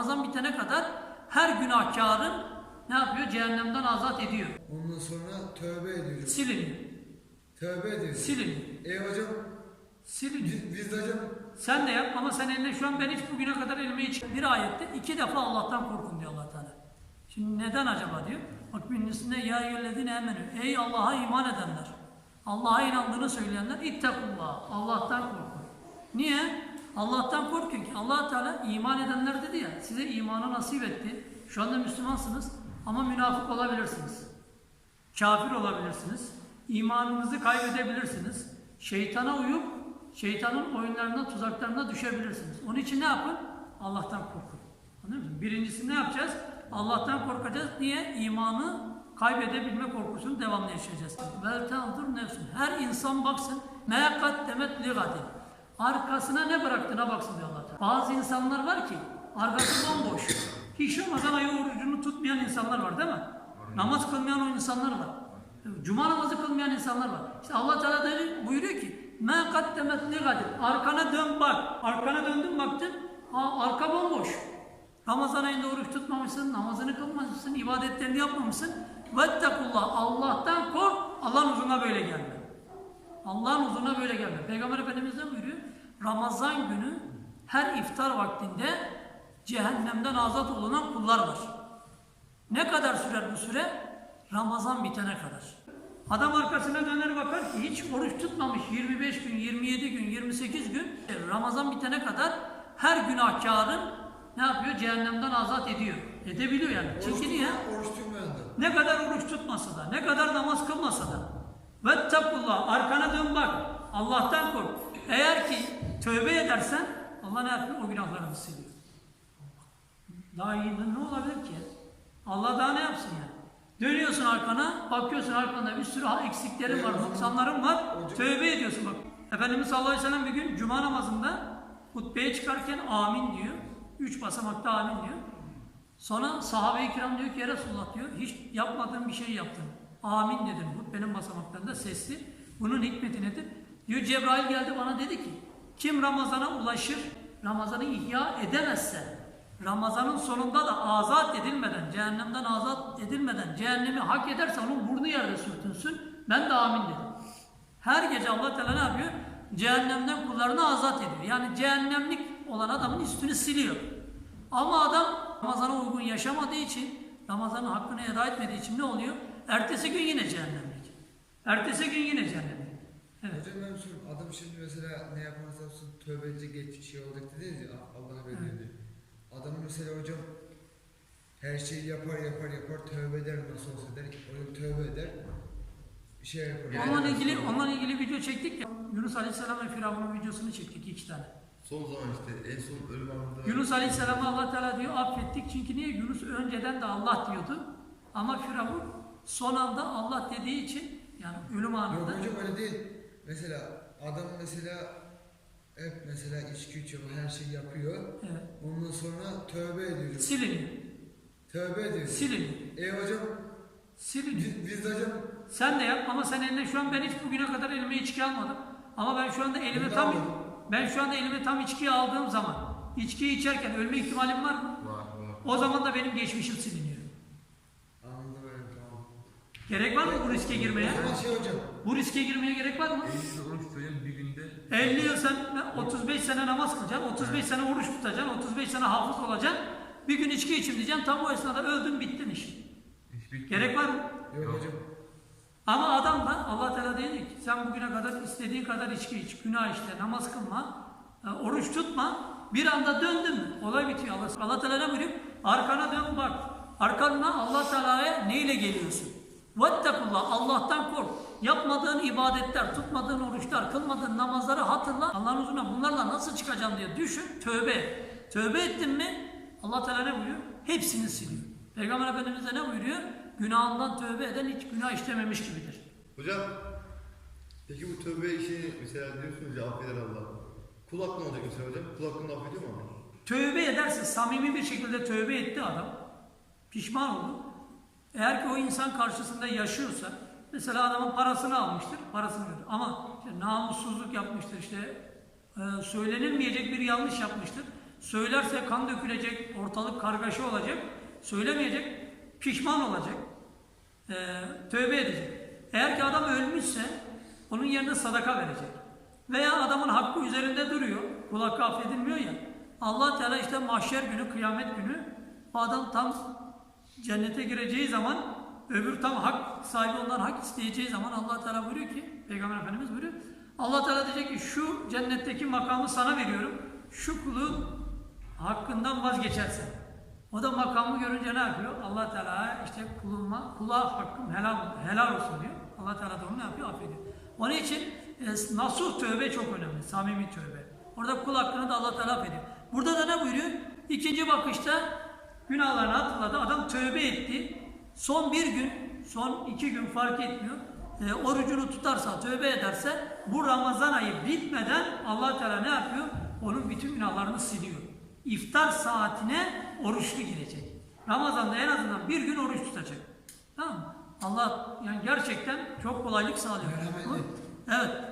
Ramazan bitene kadar her günahkarın ne yapıyor? Cehennemden azat ediyor. Ondan sonra tövbe ediyoruz. Siliniyor. Tövbe ediyoruz. Siliniyor. E hocam Siliniyor. biz, biz de hocam Sen de yap ama sen eline şu an ben hiç bugüne kadar elime hiç bir ayette iki defa Allah'tan korkun diyor Allah Teala. Şimdi neden acaba diyor? Bak birincisinde ya eyyühellezine emenü. Ey Allah'a iman edenler. Allah'a inandığını söyleyenler ittakullah. Allah'tan korkun. Niye? Allah'tan korkun ki allah Teala iman edenler dedi ya size imanı nasip etti. Şu anda Müslümansınız ama münafık olabilirsiniz. Kafir olabilirsiniz. İmanınızı kaybedebilirsiniz. Şeytana uyup şeytanın oyunlarına, tuzaklarına düşebilirsiniz. Onun için ne yapın? Allah'tan korkun. Anlıyor musun? Birincisi ne yapacağız? Allah'tan korkacağız. Niye? İmanı kaybedebilme korkusunu devamlı yaşayacağız. Vel tendur nefsün. Her insan baksın. Meyakat demet ligadin. Arkasına ne bıraktığına baksın diyor Allah. Bazı insanlar var ki arkası bomboş. Hiç Ramazan ayı orucunu tutmayan insanlar var değil mi? Namaz kılmayan o insanlar var. Cuma namazı kılmayan insanlar var. İşte Allah Teala da buyuruyor ki "Me kaddemet ligadin." Arkana dön bak. Arkana döndün baktın. Ha, arka bomboş. Ramazan ayında oruç tutmamışsın, namazını kılmamışsın, ibadetlerini yapmamışsın. Vettekullah. Allah'tan kork. Allah'ın huzuruna böyle gelme. Allah'ın huzuruna böyle gelme. Peygamber Efendimiz ne buyuruyor? Ramazan günü her iftar vaktinde cehennemden azat olunan kullar var. Ne kadar sürer bu süre? Ramazan bitene kadar. Adam arkasına döner bakar ki hiç oruç tutmamış 25 gün, 27 gün, 28 gün e, Ramazan bitene kadar her günahkarın ne yapıyor? Cehennemden azat ediyor. Edebiliyor yani. Niye? oruç tutmayan da. Ne kadar oruç tutmasa da, ne kadar namaz kılmasa da. Vettekullah, arkana dön bak. Allah'tan kork. Eğer ki tövbe edersen Allah ne yapıyor? O günahlarını siliyor. Daha iyi ne olabilir ki? Allah daha ne yapsın yani? Dönüyorsun arkana, bakıyorsun arkanda bir sürü eksiklerin var, noksanların var. Tövbe ediyorsun bak. Efendimiz sallallahu aleyhi ve sellem bir gün cuma namazında hutbeye çıkarken amin diyor. Üç basamakta amin diyor. Sonra sahabe-i kiram diyor ki ya Resulullah diyor hiç yapmadığım bir şey yaptın. Amin dedim hutbenin basamaklarında sesli. Bunun hikmeti nedir? Diyor Cebrail geldi bana dedi ki kim Ramazan'a ulaşır, Ramazan'ı ihya edemezse Ramazan'ın sonunda da azat edilmeden, cehennemden azat edilmeden cehennemi hak ederse onun burnu yerde sürtünsün. Ben de amin dedim. Her gece Allah Teala ne yapıyor? Cehennemden kullarını azat ediyor. Yani cehennemlik olan adamın üstünü siliyor. Ama adam Ramazan'a uygun yaşamadığı için, Ramazan'ın hakkını eda etmediği için ne oluyor? Ertesi gün yine cehennemlik. Ertesi gün yine cehennemlik. Evet. Hocam ben soruyorum. Adam şimdi mesela ne yaparsa yapsın tövbe edecek geç şey olacak dediniz ya Allah haber verdi. Adam mesela hocam her şeyi yapar yapar yapar tövbe eder nasıl olsa der. Hocam tövbe eder. Bir şey yapar. Onunla ilgili, onunla ilgili video çektik ya. Yunus Aleyhisselam ve Firavun'un videosunu çektik iki tane. Son zaman işte en son ölüm anında Yunus Aleyhisselam'a Allah Teala diyor affettik çünkü niye? Yunus önceden de Allah diyordu. Ama Firavun son anda Allah dediği için yani ölüm Yok anında hocam öyle değil. Mesela adam mesela hep mesela içki içiyor her şeyi yapıyor. evet, Ondan sonra tövbe ediyor. siliniyor. Tövbe ediyor. Siliniyor. E hocam Siliniyor. biz, biz de hocam Sen de yap ama sen eline şu an ben hiç bugüne kadar elime içki almadım. Ama ben şu anda elime Ben tam almadım. ben şu anda elime tam içkiyi aldığım zaman içkiyi içerken ölme ihtimalim var mı? var var. O zaman da benim geçmişim siliniyor. Gerek var mı bu riske girmeye? Şey hocam Bu riske girmeye gerek var mı? 50 yıl oruç tutuyorum bir günde 50 yıl sen 35 sene namaz kılacaksın, 35 sene oruç tutacaksın, 35 sene hafız olacaksın. Bir gün içki içim diyeceksin, tam o esnada öldün bittin işin. hiçbir Gerek var mı? yok hocam. Ama adam da Allah Teala dedi ki sen bugüne kadar istediğin kadar içki iç, günah işte, namaz kılma, e, oruç tutma. Bir anda döndün mü? Olay bitiyor. Allah, Allah Teala ne buyuruyor? Arkana dön bak. Arkana Allah Teala'ya neyle geliyorsun? Vettekullah Allah'tan kork. Yapmadığın ibadetler, tutmadığın oruçlar, kılmadığın namazları hatırla. Allah'ın huzuruna bunlarla nasıl çıkacağım diye düşün. Tövbe et. Tövbe ettin mi? Allah Teala ne buyuruyor? Hepsini siliyor. Peygamber Efendimiz de ne buyuruyor? Günahından tövbe eden hiç günah işlememiş gibidir. Hocam peki bu tövbe işini mesela diyorsunuz ya affeder Allah. Kul hakkı ne olacak mesela hocam? Kul hakkını affediyor mu Allah? Tövbe ederse, samimi bir şekilde tövbe etti adam. Pişman oldu. Eğer ki o insan karşısında yaşıyorsa, mesela adamın parasını almıştır, parasını verir. Ama işte namussuzluk yapmıştır, işte e, söylenilmeyecek bir yanlış yapmıştır. Söylerse kan dökülecek, ortalık kargaşa olacak. Söylemeyecek, pişman olacak. Ee, tövbe edecek. Eğer ki adam ölmüşse onun yerine sadaka verecek. Veya adamın hakkı üzerinde duruyor. Kul hakkı affedilmiyor ya. allah Teala işte mahşer günü, kıyamet günü o adam tam cennete gireceği zaman öbür tam hak sahibi ondan hak isteyeceği zaman allah Teala buyuruyor ki Peygamber Efendimiz buyuruyor. allah Teala diyecek ki şu cennetteki makamı sana veriyorum. Şu kulu hakkından vazgeçersen. O da makamı görünce ne yapıyor? Allah Teala işte kuluma, kula hakkım helal, helal olsun diyor. Allah Teala da onu ne yapıyor? Affediyor. Onun için e, nasuh tövbe çok önemli. Samimi tövbe. Orada kul hakkını da Allah Teala affediyor. Burada da ne buyuruyor? İkinci bakışta günahlarını hatırladı. Adam tövbe etti. Son bir gün, son iki gün fark etmiyor. E, orucunu tutarsa, tövbe ederse bu Ramazan ayı bitmeden Allah Teala ne yapıyor? Onun bütün günahlarını siliyor. İftar saatine oruçlu girecek. Ramazan'da en azından bir gün oruç tutacak. Tamam mı? Allah yani gerçekten çok kolaylık sağlıyor. Evet.